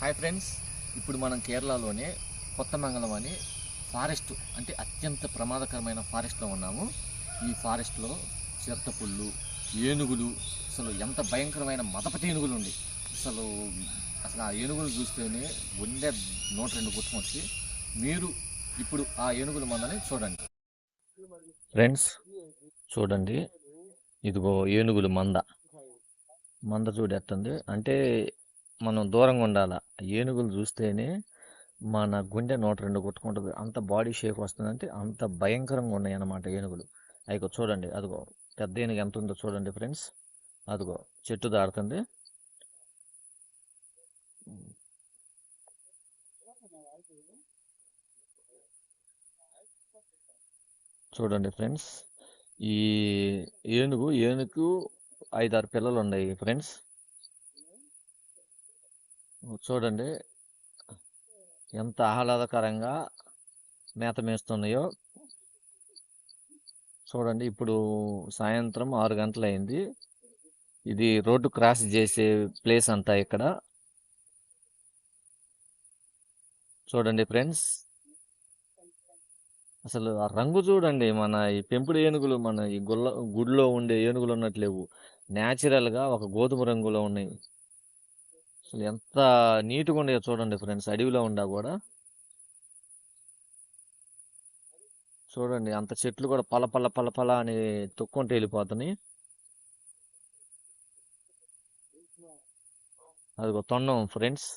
Hi friends ఇప్పుడు మనం కేరళలోనే కొత్త మంగళం అని ఫారెస్ట్ అంటే అత్యంత ప్రమాదకరమైన ఫారెస్ట్లో ఉన్నాము. ఈ ఫారెస్ట్లో చిరతపుళ్ళు ఏనుగులు అసలు ఎంత భయంకరమైన మదపటి ఏనుగులు ఉంది అసలు అసలు ఆ ఏనుగులు చూస్తేనే గుండె నూట రెండు కొట్టుకొచ్చి మీరు ఇప్పుడు ఆ ఏనుగుల మందని చూడండి. ఫ్రెండ్స్ చూడండి. ఇదిగో ఏనుగులు మంద. మంద చూడేస్తుంది అంటే మనం దూరంగా ఉండాల. ఏనుగులు చూస్తేనే మన గుండె నూట రెండు కొట్టుకుంటుంది. అంత బాడీ షేక్ వస్తుందంటే అంత భయంకరంగా ఉన్నాయి అన్నమాట ఏనుగులు. అదిగో చూడండి అదిగో పెద్ద ఏనుగు ఎంత ఉందో చూడండి ఫ్రెండ్స్. అదిగో చెట్టు దాడుతుంది చూడండి ఫ్రెండ్స్ ఈ ఏనుగు ఏనుగు ఐదారు పిల్లలు ఉన్నాయి ఫ్రెండ్స్. చూడండి. ఎంత ఆహ్లాదకరంగా మేత మేస్తున్నాయో. చూడండి ఇప్పుడు సాయంత్రం ఆరు గంటలైంది. ఇది రోడ్డు క్రాస్ చేసే ప్లేస్ అంతా ఇక్కడ. చూడండి ఫ్రెండ్స్. అసలు ఆ రంగు చూడండి మన ఈ పెంపుడు ఏనుగులు మన ఈ గుల్ల గుడిలో ఉండే ఏనుగులు ఉన్నట్లేవు. న్యాచురల్గా ఒక గోధుమ రంగులో ఉన్నాయి. అసలు ఎంత నీట్గా ఉండేదో చూడండి ఫ్రెండ్స్ అడవిలో ఉండా కూడా చూడండి అంత చెట్లు కూడా పల పల పల పల అని తొక్కుంటూ వెళ్ళిపోతున్నాయి అదిగో తొండం ఫ్రెండ్స్.